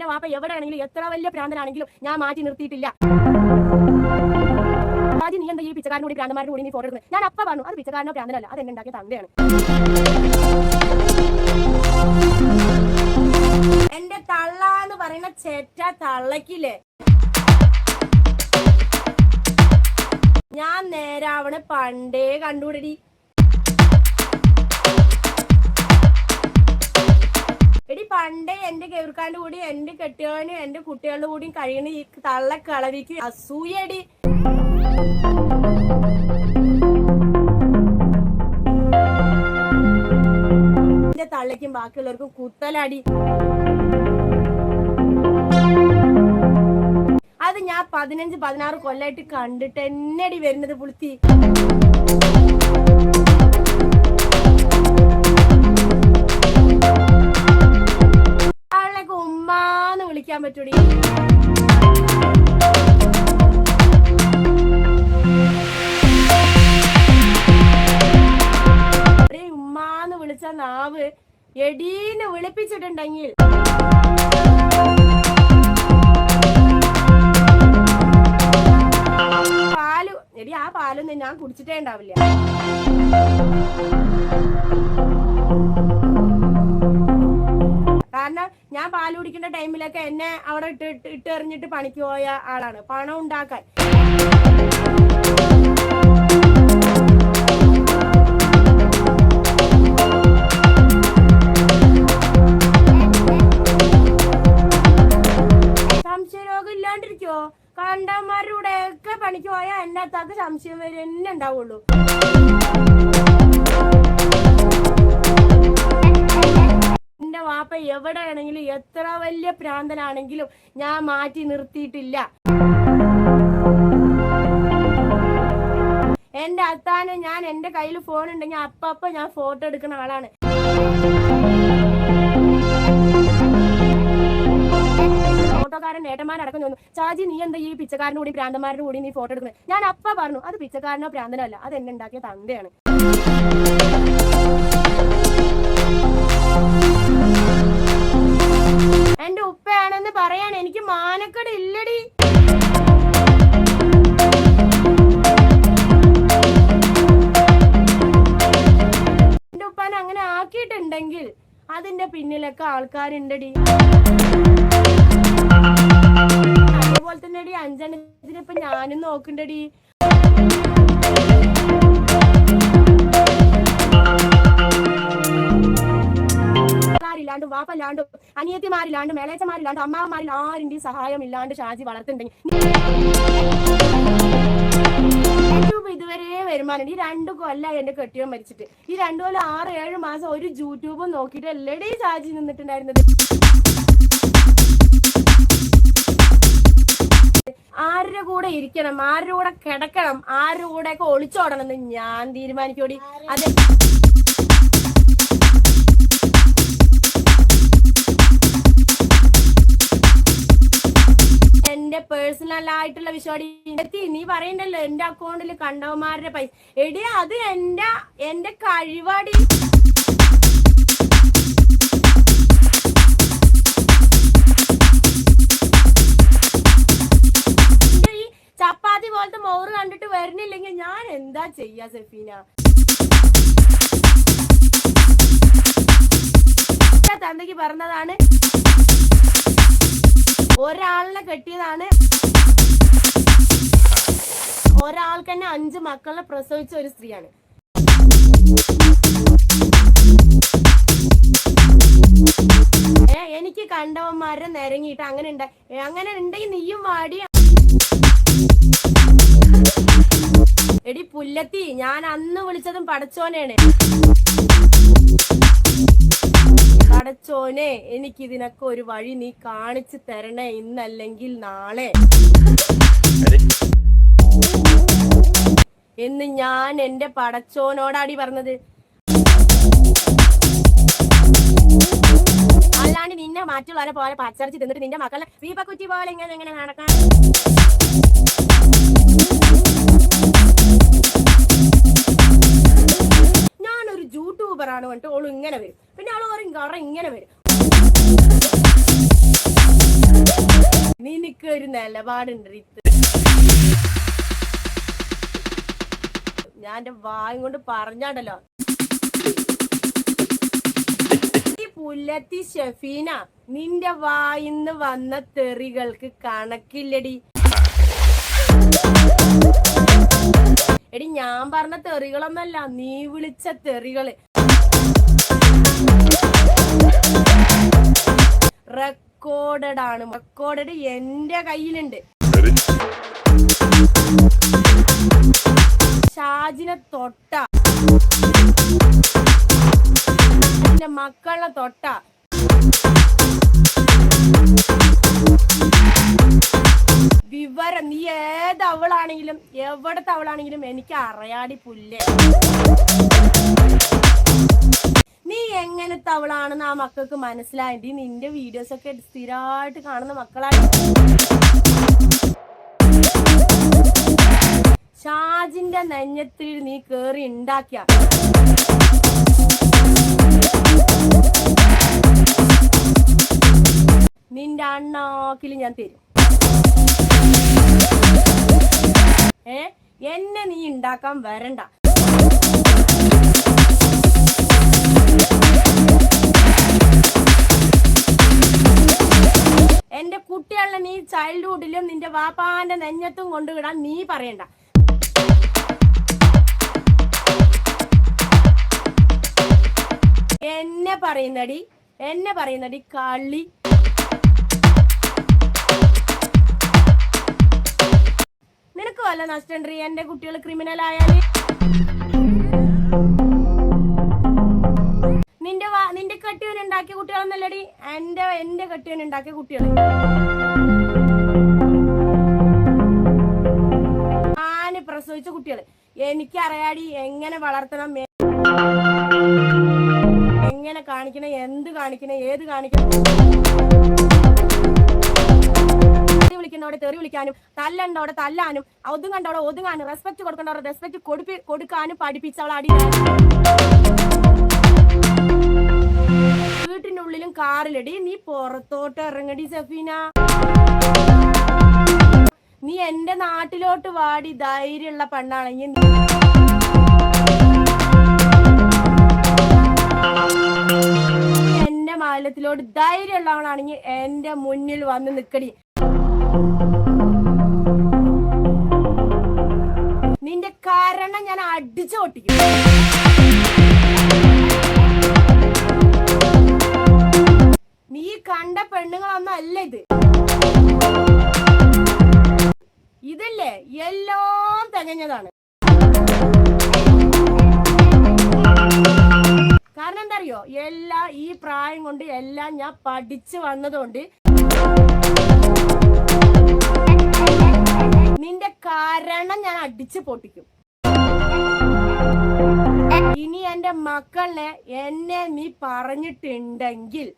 എന്റെ വാപ്പ എവിടെയാണെങ്കിലും എത്ര വലിയ പ്രാന്തനാണെങ്കിലും ഞാൻ മാറ്റി നിർത്തിയിട്ടില്ല. ആദ്യം നീ എന്താ ഈ പിച്ചക്കാരനോട് കൂടി പ്രാന്തന്മാരുടെ കൂടി നീ ഫോട്ടോ എടുക്കുന്നത്? ഞാൻ അപ്പ പറഞ്ഞു അത് പിച്ചക്കാരനോ പ്രാന്തനല്ല അത് എന്നെ ഉണ്ടാക്കിയ തന്തയാണ്. എന്റെ തള്ള എന്ന് പറയുന്ന ചേറ്റ തള്ളക്കില്ലേ ഞാൻ നേരാവണ പണ്ടേ കണ്ടുപിടി എടി പണ്ടേ എന്റെ കേൾക്കാന്റെ കൂടി എന്റെ കെട്ടിയവനും എന്റെ കുട്ടികളുടെ കൂടിയും കഴിയണ ഈ തള്ളക്കളവിക്ക് അസൂയടി. എന്റെ തള്ളയ്ക്കും ബാക്കിയുള്ളവർക്കും കുത്തലടി. അത് ഞാൻ പതിനഞ്ച് പതിനാറ് കൊല്ലായിട്ട് കണ്ടിട്ട് എന്നടി വരുന്നത് പുളുത്തി. വിളിക്കാൻ പറ്റൂടി ഉമ്മാന്ന് വിളിച്ച നാവ് എടീന്ന് വിളിപ്പിച്ചിട്ടുണ്ടെങ്കിൽ. പാൽ എടി ആ പാലൊന്നും ഞാൻ കുടിച്ചിട്ടേ ഉണ്ടാവില്ല. കാരണം ഞാൻ പാൽ കുടിക്കുന്ന ടൈമിലൊക്കെ എന്നെ അവിടെ ഇട്ട് ഇട്ട് എറിഞ്ഞിട്ട് പണിക്ക് പോയ ആളാണ്. പണം ഉണ്ടാക്കാൻ. സംശയരോഗം ഇല്ലാണ്ടിരിക്കോ കണ്ടന്മാരുടെ ഒക്കെ പണിക്ക് പോയാൽ അത്താക്ക് സംശയം വരെ തന്നെ ഉണ്ടാവുള്ളൂ. എന്റെ ആണെങ്കിലും എത്ര വലിയ പ്രാന്തനാണെങ്കിലും ഞാൻ മാറ്റി നിർത്തിയിട്ടില്ല. എന്റെ അത്താന് ഞാൻ എന്റെ കയ്യിൽ ഫോൺ ഉണ്ടെങ്കിൽ അപ്പപ്പ ഞാൻ ഫോട്ടോ എടുക്കുന്ന ആളാണ്. ഫോട്ടോക്കാരൻ ഏട്ടന്മാരടക്കം തോന്നുന്നു ചാജി നീ എന്താ ഈ പിച്ചക്കാരന്റെ കൂടി പ്രാന്തന്മാരുടെ കൂടി നീ ഫോട്ടോ എടുക്കുന്നത് ഞാൻ അപ്പ പറഞ്ഞു അത് പിച്ചക്കാരനോ പ്രാന്തനോ അല്ല അത് എന്നെ ഉണ്ടാക്കിയ തന്തയാണ്. അതിന്റെ പിന്നിലൊക്കെ ആൾക്കാരുണ്ടടി. അതുപോലെ തന്നെ അടി അഞ്ചെണ്ണത്തിന് ഞാനും നോക്കണ്ടടി. ില്ലാണ്ട് വാപ്പല്ലാണ്ടും അനിയത്തിമാരില്ലാണ്ട് മേലേച്ചമാരില്ലാണ്ട് അമ്മാവന്മാരിൽ ആരിന്റെയും സഹായം ഇല്ലാണ്ട് ഷാജി വളർത്തുണ്ടെങ്കിൽ യൂട്യൂബ് ഇതുവരെ വരുമാനം ഈ രണ്ടു കൊല്ലം എന്റെ കെട്ടിയോ മരിച്ചിട്ട്. ഈ രണ്ടു കൊല്ലം ആറ് ഏഴ് മാസം ഒരു യൂട്യൂബും നോക്കിയിട്ട് എല്ലടേ ചാർജ് നിന്നിട്ടുണ്ടായിരുന്നത്. ആരുടെ കൂടെ ഇരിക്കണം? ആരുടെ കൂടെ കിടക്കണം? ആരുടെ കൂടെ ഒക്കെ ഒളിച്ചോടണം എന്ന് ഞാൻ തീരുമാനിക്കോടി അതെ. എന്റെ പേഴ്സണൽ ആയിട്ടുള്ള വിഷയം. എത്തി നീ പറയണ്ടല്ലോ എന്റെ അക്കൗണ്ടിൽ കണ്ടവന്മാരുടെ പൈസ. എടി അത് എന്റെ എന്റെ കഴിവാടി. ചപ്പാത്തി പോലത്തെ മോറ് കണ്ടിട്ട് വരുന്നില്ലെങ്കിൽ ഞാൻ എന്താ ചെയ്യാ സെഫീന? തന്തയ്ക്ക് പറഞ്ഞതാണ് ഒരാളിനെ കെട്ടിയതാണ്. ഒരാൾക്ക് തന്നെ അഞ്ച് മക്കളെ പ്രസവിച്ച ഒരു സ്ത്രീയാണ്. എനിക്ക് കണ്ടവന്മാരെ നിരങ്ങിയിട്ട് അങ്ങനെ ഉണ്ട. അങ്ങനെ ഉണ്ടെങ്കിൽ നീയും വാടി. എടി പുല്ലത്തി ഞാൻ അന്ന് വിളിച്ചതും പടച്ചോനെയാണ്. പടച്ചോനെ എനിക്കിതിനൊക്കെ ഒരു വഴി നീ കാണിച്ചു തരണേ ഇന്നല്ലെങ്കിൽ നാളെ. എന്ന് ഞാൻ എന്റെ പടച്ചോനോടാടി പറഞ്ഞത്. അല്ലാണ്ട് നിന്നെ മറ്റുള്ളവരെ പോലെ പച്ചറച്ചി തിന്നിട്ട് നിന്റെ മക്കളെ വീപ്പക്കുറ്റി പോലെ ഇങ്ങനെ ഇങ്ങനെ നടക്കാൻ. ഞാനൊരു യൂട്യൂബറാണ് പറഞ്ഞിട്ട് ഓളും ഇങ്ങനെ വരും. പിന്നെ ആൾ പറയും കറ ഇങ്ങനെ വരും. നിനക്ക് ഒരു നിലപാടുണ്ട് ഞാൻ എന്റെ വായും കൊണ്ട് പറഞ്ഞാണ്ടല്ലോ. പുല്ലത്തി ഷെഫീന നിന്റെ വായിന്ന് വന്ന തെറികൾക്ക് കണക്കില്ലടി. എടി ഞാൻ പറഞ്ഞ തെറികളൊന്നല്ല നീ വിളിച്ച തെറികൾ. റെക്കോർഡഡ് ആണ്. റെക്കോർഡഡ് എന്റെ കയ്യിലുണ്ട്. ഷാജിനെ തൊട്ട. എന്റെ മക്കളെ തൊട്ട. വിവരം നീ ഏത് അവളാണെങ്കിലും എവിടത്തെ അവളാണെങ്കിലും എനിക്ക് അറിയാടി പുല്ലേ. നീ എങ്ങനത്തെ അവളാണെന്ന് ആ മക്കൾക്ക് മനസ്സിലായി. നിന്റെ വീഡിയോസ് ഒക്കെ സ്ഥിരമായിട്ട് കാണുന്ന മക്കളാണ്. ഷാജിന്റെ നെഞ്ഞത്തിൽ നീ കേറി ഉണ്ടാക്കിയ നിന്റെ അണ്ണാക്കിൽ ഞാൻ തരും. ഏ? എന്നെ നീ ഉണ്ടാക്കാൻ വരണ്ട. ചൈൽഡ്ഹുഡിലും നിന്റെ വാപ്പാന്റെ നെഞ്ഞത്തും കൊണ്ടുവിടാൻ നീ പറയണ്ട. എന്നെ പറയുന്നടി എന്നെ പറയുന്നടി കളി നിനക്ക് വല്ല നഷ്ടമുണ്ട് എന്റെ കുട്ടികൾ ക്രിമിനൽ ആയാൽ? നിന്റെ നിന്റെ കെട്ടിയവൻ ഉണ്ടാക്കിയ കുട്ടികളൊന്നല്ലടി എന്റെ എന്റെ കെട്ടിയവൻ ഉണ്ടാക്കിയ പ്രസവിച്ച കുട്ടികൾ എനിക്കറിയാടി എങ്ങനെ വളർത്തണം? എങ്ങനെ കാണിക്കണം? എന്ത് കാണിക്കണം? ഏത് കാണിക്കണം? വിളിക്കുന്നവിടെ തെറി വിളിക്കാനും തല്ലണ്ടവിടെ തല്ലാനും ഒതുങ്ങണ്ടവിടെ ഒതുങ്ങാനും റെസ്പെക്ട് കൊടുക്കേണ്ടവിടെ റെസ്പെക്ട് കൊടുപ്പി കൊടുക്കാനും പഠിപ്പിച്ചവൾ അടി വീട്ടിനുള്ളിലും കാറിലടി നീ പുറത്തോട്ട് ഇറങ്ങടി സഫീന. നീ എന്റെ നാട്ടിലോട്ട് വാടി ധൈര്യമുള്ള പെണ്ണാണെങ്കിൽ എന്റെ മാലത്തിലോട്ട് ധൈര്യമുള്ളവളാണെങ്കിൽ എന്റെ മുന്നിൽ വന്ന് നിക്കടി. നിന്റെ കാരണം ഞാൻ അടിച്ചു പൊട്ടിക്കും. നീ കണ്ട പെണ്ണുങ്ങളൊന്നും അല്ല ഇത്. ഇതല്ലേ? എല്ലാം തികഞ്ഞതാണ്. കാരണം എന്താ അറിയോ എല്ലാ ഈ പ്രായം കൊണ്ട് എല്ലാം ഞാൻ പഠിച്ചു വന്നതുകൊണ്ട് നിന്റെ കാരണം ഞാൻ അടിച്ചു പൊട്ടിക്കും. ഇനി എന്റെ മക്കളെ എന്നെ നീ പറഞ്ഞിട്ടുണ്ടെങ്കിൽ